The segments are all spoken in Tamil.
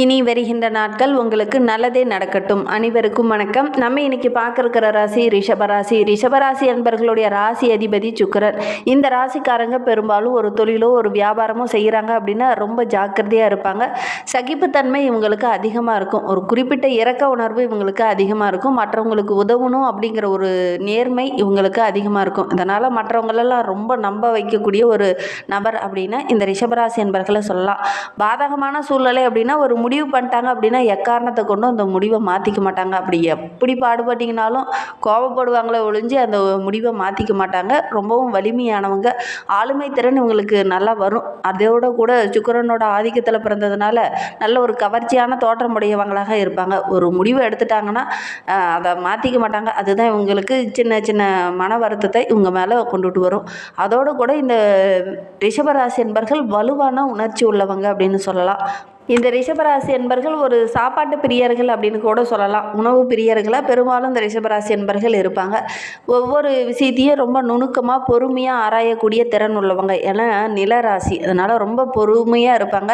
இனி வருகின்ற நாட்கள் உங்களுக்கு நல்லதே நடக்கட்டும். அனைவருக்கும் வணக்கம். நம்ம இன்னைக்கு பார்க்கிருக்கிற ராசி ரிஷபராசி. ரிஷபராசி என்பர்களுடைய ராசி அதிபதி சுக்கிரன் இந்த ராசிக்காரங்க பெரும்பாலும் ஒரு தொழிலோ ஒரு வியாபாரமோ செய்கிறாங்க அப்படின்னா ரொம்ப ஜாக்கிரதையாக இருப்பாங்க. சகிப்புத்தன்மை இவங்களுக்கு அதிகமாக இருக்கும். ஒரு குறிப்பிட்ட இறக்க உணர்வு இவங்களுக்கு அதிகமாக இருக்கும். மற்றவங்களுக்கு உதவணும் அப்படிங்கிற ஒரு நேர்மை இவங்களுக்கு அதிகமாக இருக்கும். இதனால் மற்றவங்களெல்லாம் ரொம்ப நம்ப வைக்கக்கூடிய ஒரு நபர் அப்படின்னா இந்த ரிஷபராசி என்பர்களை சொல்லலாம். பாதகமான சூழ்நிலை அப்படின்னா ஒரு முடிவு பண்ணிட்டாங்க அப்படின்னா எக்காரணத்தை கொண்டும் அந்த முடிவை மாற்றிக்க மாட்டாங்க. அப்படி எப்படி பாடுபட்டிங்கனாலும் கோபப்படுவாங்களே ஒழிஞ்சு அந்த முடிவை மாற்றிக்க மாட்டாங்க. ரொம்பவும் வலிமையானவங்க. ஆளுமை திறன் இவங்களுக்கு நல்லா வரும். அதோட கூட சுக்கரனோட ஆதிக்கத்தில் பிறந்ததுனால நல்ல ஒரு கவர்ச்சியான தோற்றம் உடையவங்களாக இருப்பாங்க. ஒரு முடிவு எடுத்துட்டாங்கன்னா அதை மாற்றிக்க மாட்டாங்க. அதுதான் இவங்களுக்கு சின்ன சின்ன மன வருத்தத்தை இவங்க மேலே கொண்டுட்டு வரும். அதோடு கூட இந்த ரிஷபராசி என்பர்கள் வலுவான உணர்ச்சி உள்ளவங்க அப்படின்னு சொல்லலாம். இந்த ரிஷபராசி என்பர்கள் ஒரு சாப்பாட்டு பிரியர்கள் அப்படின்னு கூட சொல்லலாம். உணவு பிரியர்களாக பெரும்பாலும் இந்த ரிஷபராசி என்பர்கள் இருப்பாங்க. ஒவ்வொரு விஷயத்தையும் ரொம்ப நுணுக்கமாக பொறுமையாக ஆராயக்கூடிய திறன் உள்ளவங்க. ஏன்னா நிலராசி. அதனால் ரொம்ப பொறுமையாக இருப்பாங்க.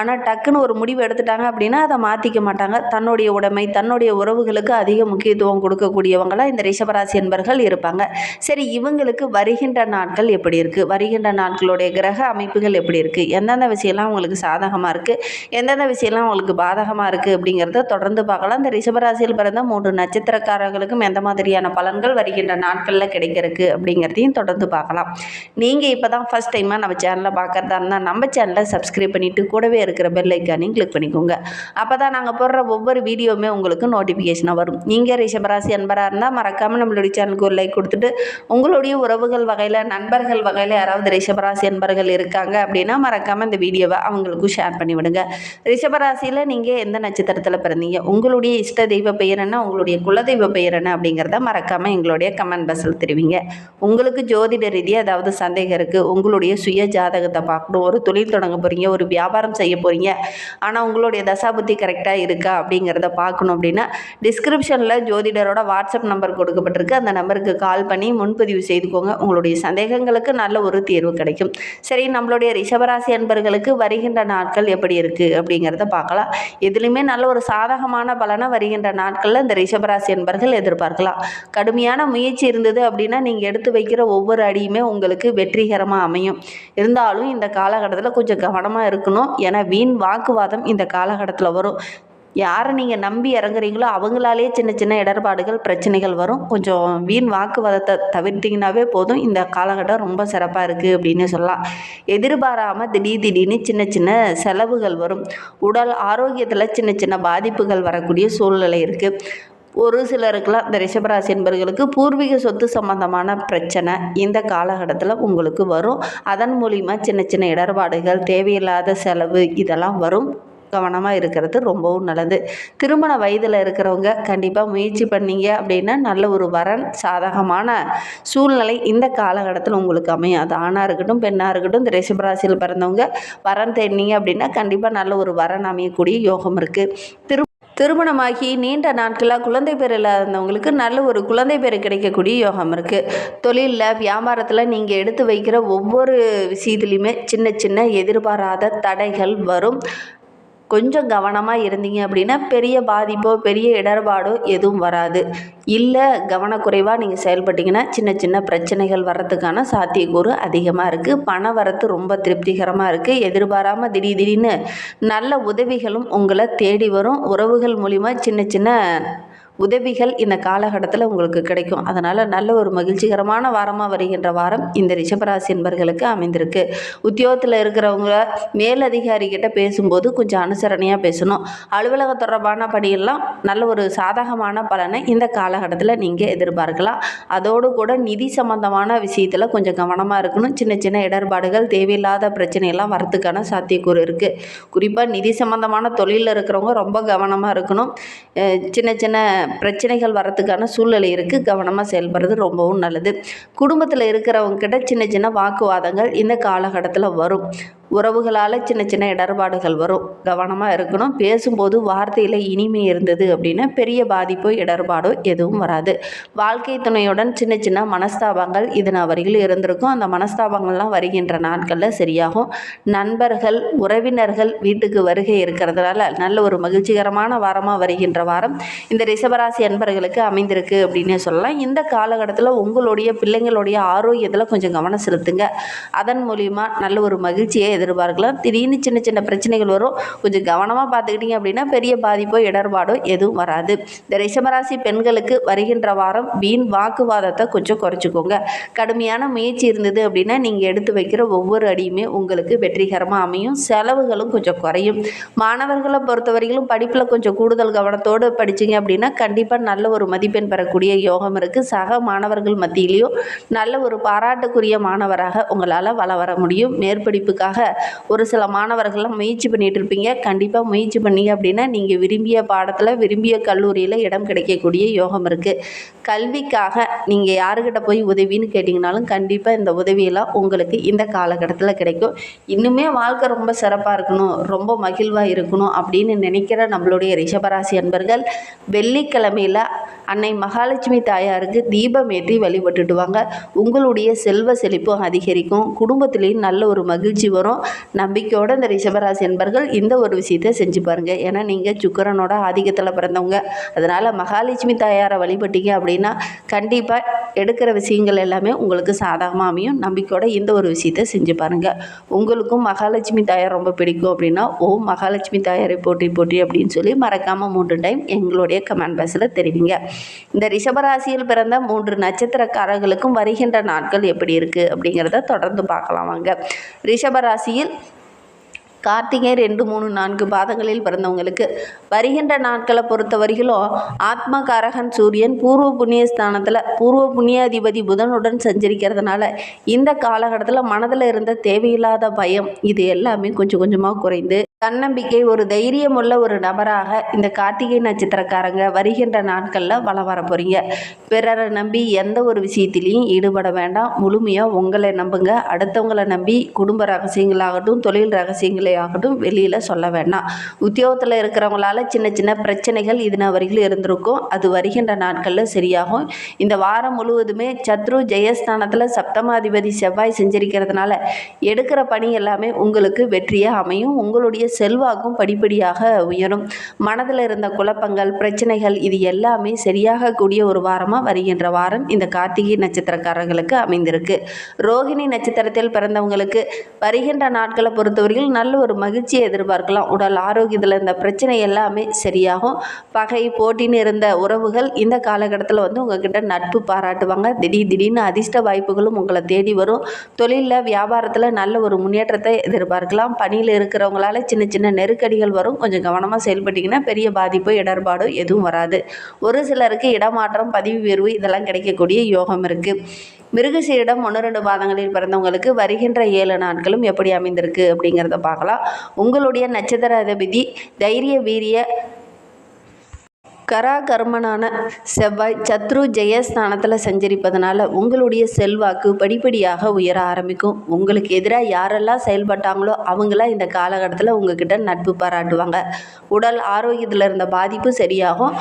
ஆனால் டக்குன்னு ஒரு முடிவு எடுத்துட்டாங்க அப்படின்னா அதை மாற்றிக்க மாட்டாங்க. தன்னுடைய உடைமை தன்னுடைய உறவுகளுக்கு அதிக முக்கியத்துவம் கொடுக்கக்கூடியவங்களாக இந்த ரிஷபராசி என்பர்கள் இருப்பாங்க. சரி இவங்களுக்கு வருகின்ற நாட்கள் எப்படி இருக்குது வருகின்ற நாட்களுடைய கிரக அமைப்புகள் எப்படி இருக்குது எந்தெந்த விஷயம்லாம் உங்களுக்கு சாதகமாக இருக்குது எந்தெந்த விஷயம்லாம் உங்களுக்கு பாதகமாக இருக்குது அப்படிங்கிறத தொடர்ந்து பார்க்கலாம். இந்த ரிஷபராசியில் பிறந்த மூன்று நட்சத்திரக்காரர்களுக்கும் எந்த மாதிரியான பலன்கள் வருகின்ற நாட்களில் கிடைக்கிறதுக்கு அப்படிங்கிறதையும் தொடர்ந்து பார்க்கலாம். நீங்கள் இப்போ தான் ஃபஸ்ட் டைமாக நம்ம சேனலை பார்க்குறதா இருந்தால் நம்ம சேனலை சப்ஸ்கிரைப் பண்ணிவிட்டு கூடவே இருக்கிற பெல் ஐக்கானையும் கிளிக் பண்ணிக்கோங்க. அப்போ தான் நாங்கள் போடுற ஒவ்வொரு வீடியோவுமே உங்களுக்கு நோட்டிஃபிகேஷனாக வரும். நீங்கள் ரிஷபராசி அன்பராக இருந்தால் மறக்காமல் நம்மளுடைய சேனலுக்கு ஒரு லைக் கொடுத்துட்டு உங்களுடைய உறவுகள் வகையில் நண்பர்கள் வகையில் யாராவது ரிஷபராசி அன்பர்கள் இருக்காங்க அப்படின்னா மறக்காமல் இந்த வீடியோவை அவங்களுக்கும் ஷேர் பண்ணிவிடுங்க. ரிஷபராசியில் நீங்கள் எந்த நட்சத்திரத்தில் பிறந்தீங்க? உங்களுடைய இஷ்ட தெய்வ பெயர் என்ன? உங்களுடைய குலதெய்வ பெயர் என்ன? அப்படிங்கிறத மறக்காமல் எங்களுடைய கமெண்ட் பஸ்ஸில் தெரிவிங்க. உங்களுக்கு ஜோதிட ரீதியாக ஏதாவது சந்தேகம் இருக்குது உங்களுடைய சுய ஜாதகத்தை பார்க்கணும். ஒரு தொழில் தொடங்க போகிறீங்க ஒரு வியாபாரம் செய்ய போகிறீங்க ஆனால் உங்களுடைய தசாபுத்தி கரெக்டாக இருக்கா? அப்படிங்கிறத பார்க்கணும் அப்படின்னா டிஸ்கிரிப்ஷனில் ஜோதிடரோட வாட்ஸ்அப் நம்பர் கொடுக்கப்பட்டிருக்கு. அந்த நம்பருக்கு கால் பண்ணி முன்பதிவு செய்துக்கோங்க. உங்களுடைய சந்தேகங்களுக்கு நல்ல ஒரு தீர்வு கிடைக்கும். சரி நம்மளுடைய ரிஷபராசி அன்பர்களுக்கு வருகின்ற நாட்கள் எப்படி இருக்குது அப்படிங்கிறத பார்க்கலாம். எதுலேயுமே நல்ல ஒரு சாதகமான பலனை வருகின்ற நாட்களில் இந்த ரிஷபராசி என்பர்கள் எதிர்பார்க்கலாம். கடுமையான முயற்சி இருந்தது அப்படின்னா நீங்கள் எடுத்து வைக்கிற ஒவ்வொரு அடியுமே உங்களுக்கு வெற்றிகரமாக அமையும். இருந்தாலும் இந்த காலகட்டத்தில் கொஞ்சம் கவனமாக இருக்கணும். ஏன்னா வீண் வாக்குவாதம் இந்த காலகட்டத்தில் வரும். யாரை நீங்கள் நம்பி இறங்குறீங்களோ அவங்களாலே சின்ன சின்ன இடர்பாடுகள் பிரச்சனைகள் வரும். கொஞ்சம் வீண் வாக்குவாதத்தை தவிர்த்திங்கனாவே போதும். இந்த காலகட்டம் ரொம்ப சிறப்பாக இருக்குது அப்படின்னு சொல்லலாம். எதிர்பாராமல் திடீர் திடீர்னு சின்ன சின்ன செலவுகள் வரும். உடல் ஆரோக்கியத்தில் சின்ன சின்ன பாதிப்புகள் வரக்கூடிய சூழ்நிலை இருக்குது ஒரு சிலருக்கெல்லாம் இந்த ரிஷபராசி என்பர்களுக்கு பூர்வீக சொத்து சம்பந்தமான பிரச்சனை இந்த காலகட்டத்தில் உங்களுக்கு வரும். அதன் மூலிமா சின்ன சின்ன இடர்பாடுகள் தேவையில்லாத செலவு இதெல்லாம் வரும். கவனமாக இருக்கிறது ரொம்பவும் நல்லது. திருமண வயதில் இருக்கிறவங்க கண்டிப்பாக முயற்சி பண்ணீங்க அப்படின்னா நல்ல ஒரு வரன் சாதகமான சூழ்நிலை இந்த காலகட்டத்தில் உங்களுக்கு அமையும் அது ஆணாக இருக்கட்டும் பெண்ணாக இருக்கட்டும் இந்த ரிஷபராசியில் பிறந்தவங்க வரன் தேடினீங்க அப்படின்னா கண்டிப்பாக நல்ல ஒரு வரன் அமையக்கூடிய யோகம் இருக்குது திரு திருமணமாகி நீண்ட நாட்களாக குழந்தை பேர் இல்லாதவங்களுக்கு நல்ல ஒரு குழந்தை பேர் கிடைக்கக்கூடிய யோகம் இருக்குது தொழிலில் வியாபாரத்தில் நீங்கள் எடுத்து வைக்கிற ஒவ்வொரு விஷயத்துலையுமே சின்ன சின்ன எதிர்பாராத தடைகள் வரும். கொஞ்சம் கவனமாக இருந்தீங்க அப்படின்னா பெரிய பாதிப்போ பெரிய இடர்பாடோ எதுவும் வராது. இல்லை கவனக்குறைவாக நீங்கள் செயல்பட்டீங்கன்னா சின்ன சின்ன பிரச்சனைகள் வர்றதுக்கான சாத்தியக்கூறு அதிகமாக இருக்குது பண வரத்து ரொம்ப திருப்திகரமாக இருக்குது எதிர்பாராமல் திடீர் திடீர்னு நல்ல உதவிகளும் உங்களை தேடி வரும். உறவுகள் மூலிமா சின்ன சின்ன உதவிகள் இந்த காலகட்டத்தில் உங்களுக்கு கிடைக்கும். அதனால் நல்ல ஒரு மகிழ்ச்சிகரமான வாரமாக வருகின்ற வாரம் இந்த ரிஷபராசி என்பர்களுக்கு அமைந்திருக்கு. உத்தியோகத்தில் இருக்கிறவங்க மேலதிகாரிகிட்ட பேசும்போது கொஞ்சம் அனுசரணையாக பேசணும். அலுவலக தொடர்பான படியெல்லாம் நல்ல ஒரு சாதகமான பலனை இந்த காலகட்டத்தில் நீங்கள் எதிர்பார்க்கலாம். அதோடு கூட நிதி சம்பந்தமான விஷயத்தில் கொஞ்சம் கவனமாக இருக்கணும். சின்ன சின்ன இடர்பாடுகள் தேவையில்லாத பிரச்சனையெல்லாம் வரத்துக்கான சாத்தியக்கூறு இருக்குது குறிப்பாக நிதி சம்பந்தமான தொழிலில் இருக்கிறவங்க ரொம்ப கவனமாக இருக்கணும். சின்ன சின்ன பிரச்சனைகள் வரத்துக்கான சூழ்நிலை இருக்குது கவனமாக செயல்படுறது ரொம்பவும் நல்லது. குடும்பத்தில் இருக்கிறவங்க கிட்ட சின்ன சின்ன வாக்குவாதங்கள் இந்த காலகட்டத்தில் வரும். உறவுகளால் சின்ன சின்ன இடர்பாடுகள் வரும். கவனமாக இருக்கணும். பேசும்போது வார்த்தையில் இனிமை இருந்தது அப்படின்னா பெரிய பாதிப்போ இடர்பாடோ எதுவும் வராது. வாழ்க்கை துணையுடன் சின்ன சின்ன மனஸ்தாபங்கள் இதன் வரையில் இருந்திருக்கும். அந்த மனஸ்தாபங்கள்லாம் வருகின்ற நாட்களில் சரியாகும். நண்பர்கள் உறவினர்கள் வீட்டுக்கு வருகை இருக்கிறதுனால நல்ல ஒரு மகிழ்ச்சிகரமான வாரமாக வருகின்ற வாரம் இந்த ரிஷபராசி அன்பர்களுக்கு அமைந்திருக்கு அப்படின்னே சொல்லலாம். இந்த காலகட்டத்தில் உங்களுடைய பிள்ளைங்களுடைய ஆரோக்கியத்தில் கொஞ்சம் கவனம் செலுத்துங்க. அதன் மூலிமா நல்ல ஒரு மகிழ்ச்சியை எதிர்பார்க்கலாம். திடீர்னு சின்ன சின்ன பிரச்சனைகள் வரும். கொஞ்சம் கவனமாக பார்த்துக்கிட்டீங்க அப்படின்னா பெரிய பாதிப்போ இடர்பாடோ எதுவும் வராது. இந்த ரிஷபராசி பெண்களுக்கு வருகின்ற வாரம் வீண் வாக்குவாதத்தை கொஞ்சம் குறைச்சிக்கோங்க. கடுமையான முயற்சி இருந்தது அப்படின்னா நீங்கள் எடுத்து வைக்கிற ஒவ்வொரு அடியுமே உங்களுக்கு வெற்றிகரமாக அமையும். செலவுகளும் கொஞ்சம் குறையும். மாணவர்களை பொறுத்தவரையிலும் படிப்பில் கொஞ்சம் கூடுதல் கவனத்தோடு படிச்சீங்க அப்படின்னா கண்டிப்பாக நல்ல ஒரு மதிப்பெண் பெறக்கூடிய யோகம் இருக்குது சக மாணவர்கள் மத்தியிலையும் நல்ல ஒரு பாராட்டுக்குரிய மாணவராக உங்களால் வள வர முடியும். மேற்படிப்புக்காக ஒரு சில மாணவர்கள்லாம் முயற்சி பண்ணிகிட்டு இருப்பீங்க. கண்டிப்பாக முயற்சி பண்ணீங்க அப்படின்னா நீங்கள் விரும்பிய பாடத்தில் விரும்பிய கல்லூரியில் இடம் கிடைக்கக்கூடிய யோகம் இருக்குது கல்விக்காக நீங்கள் யாருக்கிட்ட போய் உதவின்னு கேட்டிங்கனாலும் கண்டிப்பாக இந்த உதவியெல்லாம் உங்களுக்கு இந்த காலகட்டத்தில் கிடைக்கும். இன்னுமே வாழ்க்கை ரொம்ப சிறப்பாக இருக்கணும் ரொம்ப மகிழ்வாக இருக்கணும் அப்படின்னு நினைக்கிற நம்மளுடைய ரிஷபராசி அன்பர்கள் வெள்ளிக்கிழமையில் அன்னை மகாலட்சுமி தாயாருக்கு தீபம் ஏற்றி வழிபட்டுட்டு வாங்க. உங்களுடைய செல்வ செழிப்பும் அதிகரிக்கும். குடும்பத்திலையும் நல்ல ஒரு மகிழ்ச்சி வரும். நம்பிக்கையோடு இந்த ரிஷபராசி என்பர்கள் இந்த ஒரு விஷயத்தை செஞ்சு பாருங்கள் ஏன்னா நீங்கள் சுக்கரனோட ஆதிக்கத்தில் பிறந்தவங்க. அதனால் மகாலட்சுமி தாயாரை வழிபட்டீங்க அப்படின்னா கண்டிப்பாக எடுக்கிற விஷயங்கள் எல்லாமே உங்களுக்கு சாதகமாக அமையும். நம்பிக்கையோட இந்த ஒரு விஷயத்தை செஞ்சு பாருங்கள் உங்களுக்கும் மகாலட்சுமி தாயார் ரொம்ப பிடிக்கும் அப்படின்னா ஓம் மகாலட்சுமி தாயாரை போட்டி போட்டி அப்படின்னு சொல்லி மறக்காமல் மூன்று டைம் எங்களுடைய கமெண்ட் பாக்ஸில் தெரிவிங்க. இந்த ரிஷபராசியில் பிறந்த மூன்று நட்சத்திரக்காரர்களுக்கும் வருகின்ற நாட்கள் எப்படி இருக்குது அப்படிங்கிறத தொடர்ந்து பார்க்கலாம் வாங்க. ரிஷபராசியில் கார்த்திகை ரெண்டு மூணு நான்கு பாதங்களில் பிறந்தவங்களுக்கு. வருகின்ற நாட்களை பொறுத்த வரையிலும் ஆத்மகாரகன் சூரியன் பூர்வ புண்ணிய ஸ்தானத்தில் பூர்வ புண்ணியாதிபதி புதனுடன் சஞ்சரிக்கிறதுனால இந்த காலகட்டத்தில் மனதில் இருந்த தேவையில்லாத பயம் இது எல்லாமே கொஞ்சம் கொஞ்சமாக குறைந்து தன்னம்பிக்கை ஒரு தைரியமுள்ள ஒரு நபராக இந்த கார்த்திகை நட்சத்திரக்காரங்க வருகின்ற நாட்களில் வளம் வர போகிறீங்க பிறரை நம்பி எந்த ஒரு விஷயத்திலையும் ஈடுபட வேண்டாம். முழுமையாக உங்களை நம்புங்க. அடுத்தவங்களை நம்பி குடும்ப ரகசியங்களாகட்டும் தொழில் ரகசியங்களே ஆகட்டும் வெளியில் சொல்ல வேண்டாம். உத்தியோகத்தில் இருக்கிறவங்களால சின்ன சின்ன பிரச்சனைகள் இதுன வரையில் இருந்திருக்கும். அது வருகின்ற நாட்களில் சரியாகும். இந்த வாரம் முழுவதுமே சத்ரு ஜெயஸ்தானத்தில் சப்தமாதிபதி செவ்வாய் செஞ்சிருக்கிறதுனால எடுக்கிற பணி எல்லாமே உங்களுக்கு வெற்றியாக அமையும். உங்களுடைய செல்வாக்கும் படிப்படியாக உயரும். மனதில் இருந்த குழப்பங்கள் பிரச்சனைகள் இது எல்லாமே சரியாகக்கூடிய ஒரு வாரமாக வருகின்ற வாரம் இந்த கார்த்திகை நட்சத்திரக்காரர்களுக்கு அமைந்திருக்கு. ரோகிணி நட்சத்திரத்தில் பிறந்தவங்களுக்கு வருகின்ற நாட்களை பொறுத்தவரையில் நல்ல ஒரு மகிழ்ச்சியை எதிர்பார்க்கலாம். உடல் ஆரோக்கியத்தில் இருந்த பிரச்சனை எல்லாமே சரியாகும். பகை போட்டின்னு இருந்த உறவுகள் இந்த காலகட்டத்தில் வந்து உங்ககிட்ட நட்பு பாராட்டுவாங்க. திடீர் திடீர்னு அதிர்ஷ்ட வாய்ப்புகளும் உங்களை தேடி வரும். தொழிலில் வியாபாரத்தில் நல்ல ஒரு முன்னேற்றத்தை எதிர்பார்க்கலாம். பணியில் இருக்கிறவங்களால சின்ன சின்ன நெருக்கடிகள் வரும். கொஞ்சம் கவனமாக செயல்பட்டிங்கன்னா பெரிய பாதிப்பு இடர்பாடோ எதுவும் வராது. ஒரு சிலருக்கு இடமாற்றம் பதிவு உயர்வு இதெல்லாம் கிடைக்கக்கூடிய யோகம் இருக்குது மிருகசீரிடம் ஒன்று ரெண்டு பாதங்களில் பிறந்தவங்களுக்கு வருகின்ற ஏழு நாட்களும் எப்படி அமைந்திருக்கு அப்படிங்கிறத பார்க்கலாம். உங்களுடைய நட்சத்திர அதிபதி தைரிய வீரிய கராகர்மனான செவ்வாய் சத்ரு ஜெயஸ்தானத்தில் சஞ்சரிப்பதனால உங்களுடைய செல்வாக்கு படிப்படியாக உயர ஆரம்பிக்கும். உங்களுக்கு எதிராக யாரெல்லாம் செயல்பட்டாங்களோ அவங்களாம் இந்த காலகட்டத்தில் உங்ககிட்ட நட்பு பாராட்டுவாங்க. உடல் ஆரோக்கியத்தில் இருந்த பாதிப்பு சரியாகும்.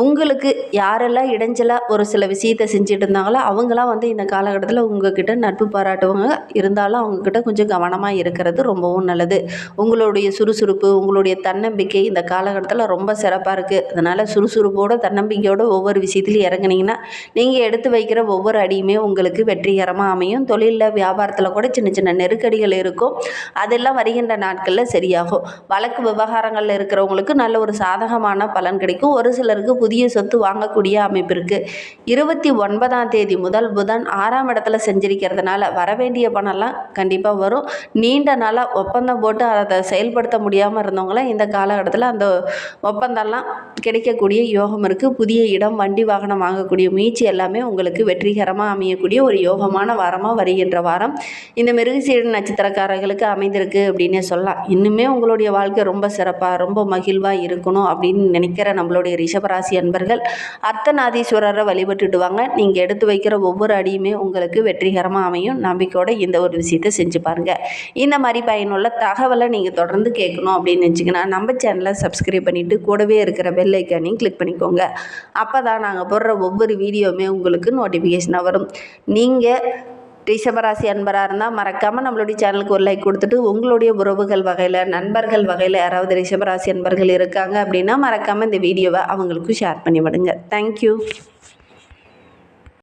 உங்களுக்கு யாரெல்லாம் இடைஞ்சலாக ஒரு சில விஷயத்தை செஞ்சுட்டு இருந்தாங்களோ அவங்களாம் வந்து இந்த காலகட்டத்தில் உங்ககிட்ட நட்பு பாராட்டுவாங்க. இருந்தாலும் அவங்கக்கிட்ட கொஞ்சம் கவனமாக இருக்கிறது ரொம்பவும் நல்லது. உங்களுடைய சுறுசுறுப்பு உங்களுடைய தன்னம்பிக்கை இந்த காலகட்டத்தில் ரொம்ப சிறப்பாக இருக்குது அதனால் சுறுசுறுப்போடு தன்னம்பிக்கையோடு ஒவ்வொரு விஷயத்துலையும் இறங்குனீங்கன்னா நீங்கள் எடுத்து வைக்கிற ஒவ்வொரு அடியுமே உங்களுக்கு வெற்றிகரமாக அமையும். தொழிலில் வியாபாரத்தில் கூட சின்ன சின்ன நெருக்கடிகள் இருக்கும். அதெல்லாம் வருகின்ற நாட்களில் சரியாகும். வழக்கு விவகாரங்களில் இருக்கிறவங்களுக்கு நல்ல ஒரு சாதகமான பலன் கிடைக்கும். ஒரு சிலருக்கு புதிய சொத்து வாங்கக்கூடிய அமைப்பு இருக்குது இருபத்தி ஒன்பதாம் தேதி முதல் புதன் ஆறாம் இடத்துல செஞ்சிருக்கிறதுனால வரவேண்டிய பணம்லாம் கண்டிப்பாக வரும். நீண்ட நாளாக ஒப்பந்தம் போட்டு அதை செயல்படுத்த முடியாமல் இருந்தவங்களாம் இந்த காலகட்டத்தில் அந்த ஒப்பந்தம்லாம் கிடைக்கக்கூடிய யோகம் இருக்குது புதிய இடம் வண்டி வாகனம் வாங்கக்கூடிய முயற்சி எல்லாமே உங்களுக்கு வெற்றிகரமாக அமையக்கூடிய ஒரு யோகமான வாரமாக வருகின்ற வாரம். இந்த மிருகசீடு நட்சத்திரக்காரர்களுக்கு அமைந்திருக்கு அப்படின்னே சொல்லலாம். இன்னுமே உங்களுடைய வாழ்க்கை ரொம்ப சிறப்பாக ரொம்ப மகிழ்வாக இருக்கணும் அப்படின்னு நினைக்கிற நம்மளுடைய ரிஷபராசி அன்பர்கள் அர்த்தநாதீஸ்வரரை வழிபட்டுடுவாங்க. நீங்கள் எடுத்து வைக்கிற ஒவ்வொரு அடியுமே உங்களுக்கு வெற்றிகரமாக அமையும். நம்பிக்கையோடு இந்த ஒரு விஷயத்தை செஞ்சு பாருங்கள் இந்த மாதிரி பயனுள்ள தகவலை நீங்கள் தொடர்ந்து கேட்கணும் அப்படின்னு நினச்சிங்கன்னா நம்ம சேனலை சப்ஸ்கிரைப் பண்ணிவிட்டு கூடவே இருக்கிற பெல் ஐக்கானையும் கிளிக் பண்ணிக்கோங்க. அப்போ தான் நாங்கள் போடுற ஒவ்வொரு வீடியோவுமே உங்களுக்கு நோட்டிஃபிகேஷனாக வரும். நீங்கள் ரிஷபராசி அன்பராக இருந்தால் மறக்காமல் நம்மளுடைய சேனலுக்கு ஒரு லைக் கொடுத்துட்டு உங்களுடைய உறவுகள் வகையில் நண்பர்கள் வகையில் யாராவது ரிஷபராசி அன்பர்கள் இருக்காங்க அப்படின்னா மறக்காமல் இந்த வீடியோவை அவங்களுக்கும் ஷேர் பண்ணி விடுங்க தேங்க்யூ